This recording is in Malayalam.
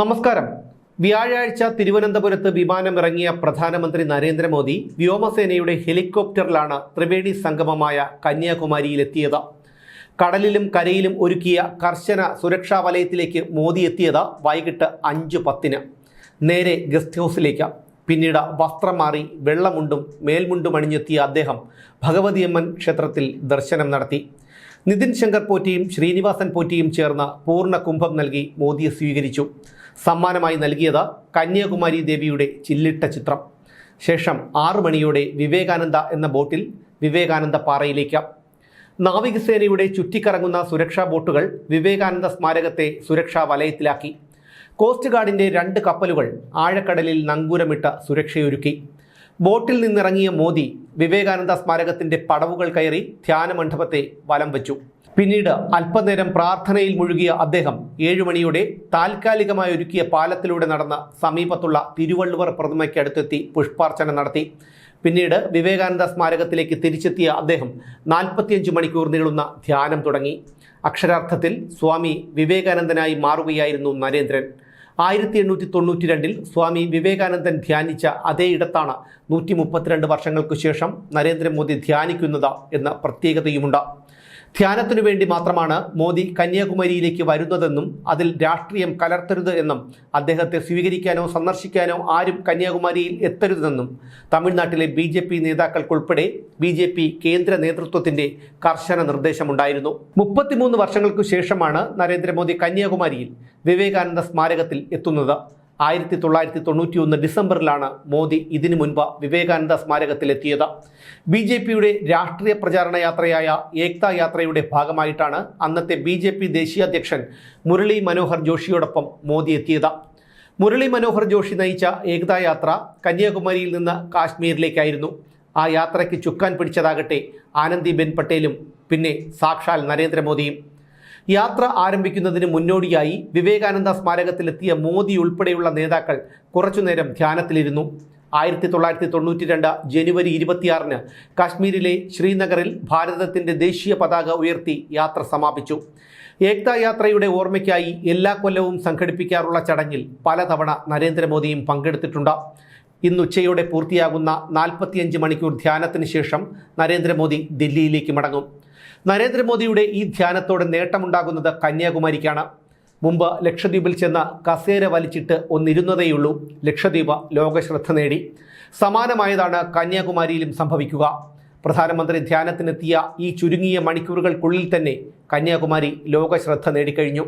നമസ്കാരം. വ്യാഴാഴ്ച തിരുവനന്തപുരത്ത് വിമാനമിറങ്ങിയ പ്രധാനമന്ത്രി നരേന്ദ്രമോദി വ്യോമസേനയുടെ ഹെലികോപ്റ്ററിലാണ് ത്രിവേണി സംഗമമായ കന്യാകുമാരിയിലെത്തിയത്. കടലിലും കരയിലും ഒരുക്കിയ കർശന സുരക്ഷാ വലയത്തിലേക്ക് മോദി എത്തിയത് വൈകിട്ട് അഞ്ച് പത്തിന്. നേരെ ഗസ്റ്റ് ഹൗസിലേക്ക്. പിന്നീട് വസ്ത്രം മാറി വെള്ളമുണ്ടും മേൽമുണ്ടും അണിഞ്ഞെത്തിയ അദ്ദേഹം ഭഗവതിയമ്മൻ ക്ഷേത്രത്തിൽ ദർശനം നടത്തി. നിതിൻ ശങ്കർ പോറ്റിയും ശ്രീനിവാസൻ പോറ്റിയും ചേർന്ന് പൂർണ കുംഭം നൽകി മോദിയെ സ്വീകരിച്ചു. സമ്മാനമായി നൽകിയത് കന്യാകുമാരി ദേവിയുടെ ചില്ലിട്ട ചിത്രം. ശേഷം ആറു മണിയോടെ വിവേകാനന്ദ എന്ന ബോട്ടിൽ വിവേകാനന്ദ പാറയിലേക്ക്. നാവികസേനയുടെ ചുറ്റിക്കറങ്ങുന്ന സുരക്ഷാ ബോട്ടുകൾ വിവേകാനന്ദ സ്മാരകത്തെ സുരക്ഷാ വലയത്തിലാക്കി. കോസ്റ്റ് ഗാർഡിന്റെ രണ്ട് കപ്പലുകൾ ആഴക്കടലിൽ നങ്കൂരമിട്ട് സുരക്ഷയൊരുക്കി. ബോട്ടിൽ നിന്നിറങ്ങിയ മോദി വിവേകാനന്ദ സ്മാരകത്തിന്റെ പടവുകൾ കയറി ധ്യാന മണ്ഡപത്തെ വലം വച്ചു. പിന്നീട് അല്പനേരം പ്രാർത്ഥനയിൽ മുഴുകിയ അദ്ദേഹം ഏഴുമണിയോടെ താൽക്കാലികമായി ഒരുക്കിയ പാലത്തിലൂടെ നടന്ന സമീപത്തുള്ള തിരുവള്ളുവർ പ്രതിമയ്ക്ക് അടുത്തെത്തി പുഷ്പാർച്ചന നടത്തി. പിന്നീട് വിവേകാനന്ദ സ്മാരകത്തിലേക്ക് തിരിച്ചെത്തിയ അദ്ദേഹം നാൽപ്പത്തിയഞ്ച് മണിക്കൂർ നീളുന്ന ധ്യാനം തുടങ്ങി. അക്ഷരാർത്ഥത്തിൽ സ്വാമി വിവേകാനന്ദനായി മാറുകയായിരുന്നു നരേന്ദ്രൻ. ആയിരത്തി എണ്ണൂറ്റി തൊണ്ണൂറ്റി രണ്ടിൽ സ്വാമി വിവേകാനന്ദൻ ധ്യാനിച്ച അതേ ഇടത്താണ് നൂറ്റി മുപ്പത്തിരണ്ട് വർഷങ്ങൾക്കു ശേഷം നരേന്ദ്രമോദി ധ്യാനിക്കുന്നത് എന്ന പ്രത്യേകതയുമുണ്ട്. ധ്യാനത്തിനു വേണ്ടി മാത്രമാണ് മോദി കന്യാകുമാരിയിലേക്ക് വരുന്നതെന്നും അതിൽ രാഷ്ട്രീയം കലർത്തരുത് എന്നും അദ്ദേഹത്തെ സ്വീകരിക്കാനോ സന്ദർശിക്കാനോ ആരും കന്യാകുമാരിയിൽ എത്തരുതെന്നും തമിഴ്നാട്ടിലെ ബി ജെ പി നേതാക്കൾക്കുൾപ്പെടെ ബി ജെ പി കേന്ദ്ര നേതൃത്വത്തിന്റെ കർശന നിർദ്ദേശമുണ്ടായിരുന്നു. മുപ്പത്തിമൂന്ന് വർഷങ്ങൾക്കു ശേഷമാണ് നരേന്ദ്രമോദി കന്യാകുമാരിയിൽ വിവേകാനന്ദ സ്മാരകത്തിൽ എത്തുന്നത്. ആയിരത്തി തൊള്ളായിരത്തി തൊണ്ണൂറ്റി ഒന്ന് ഡിസംബറിലാണ് മോദി ഇതിനു മുൻപ് വിവേകാനന്ദ സ്മാരകത്തിലെത്തിയത്. ബി ജെ പിയുടെ രാഷ്ട്രീയ പ്രചാരണ യാത്രയായ ഏക്താ യാത്രയുടെ ഭാഗമായിട്ടാണ് അന്നത്തെ ബി ജെ പി ദേശീയ അധ്യക്ഷൻ മുരളി മനോഹർ ജോഷിയോടൊപ്പം മോദി എത്തിയത്. മുരളി മനോഹർ ജോഷി നയിച്ച ഏകതാ യാത്ര കന്യാകുമാരിയിൽ നിന്ന് കാശ്മീരിലേക്കായിരുന്നു. ആ യാത്രയ്ക്ക് ചുക്കാൻ പിടിച്ചതാകട്ടെ ആനന്ദിബെൻ പട്ടേലും പിന്നെ സാക്ഷാൽ നരേന്ദ്രമോദിയും. യാത്ര ആരംഭിക്കുന്നതിന് മുന്നോടിയായി വിവേകാനന്ദ സ്മാരകത്തിലെത്തിയ മോദി ഉൾപ്പെടെയുള്ള നേതാക്കൾ കുറച്ചുനേരം ധ്യാനത്തിലിരുന്നു. ആയിരത്തി തൊള്ളായിരത്തി തൊണ്ണൂറ്റി രണ്ട് ജനുവരി ഇരുപത്തിയാറിന് കാശ്മീരിലെ ശ്രീനഗറിൽ ഭാരതത്തിന്റെ ദേശീയ പതാക ഉയർത്തി യാത്ര സമാപിച്ചു. ഏക്താ യാത്രയുടെ ഓർമ്മയ്ക്കായി എല്ലാ കൊല്ലവും സംഘടിപ്പിക്കാറുള്ള ചടങ്ങിൽ പലതവണ നരേന്ദ്രമോദിയും പങ്കെടുത്തിട്ടുണ്ട്. ഇന്ന് ഉച്ചയോടെ പൂർത്തിയാകുന്ന നാൽപ്പത്തിയഞ്ച് മണിക്കൂർ ധ്യാനത്തിന് ശേഷം നരേന്ദ്രമോദി ദില്ലിയിലേക്ക് മടങ്ങും. നരേന്ദ്രമോദിയുടെ ഈ ധ്യാനത്തോടെ നേട്ടമുണ്ടാകുന്നത് കന്യാകുമാരിക്കാണ്. മുമ്പ് ലക്ഷദ്വീപിൽ ചെന്ന കസേര വലിച്ചിട്ട് ഒന്നിരുന്നതേയുള്ളൂ. ലക്ഷദ്വീപ് ലോകശ്രദ്ധ നേടി. സമാനമായതാണ് കന്യാകുമാരിയിലും സംഭവിക്കുക. പ്രധാനമന്ത്രി ധ്യാനത്തിനെത്തിയ ഈ ചുരുങ്ങിയ മണിക്കൂറുകൾക്കുള്ളിൽ തന്നെ കന്യാകുമാരി ലോകശ്രദ്ധ നേടിക്കഴിഞ്ഞു.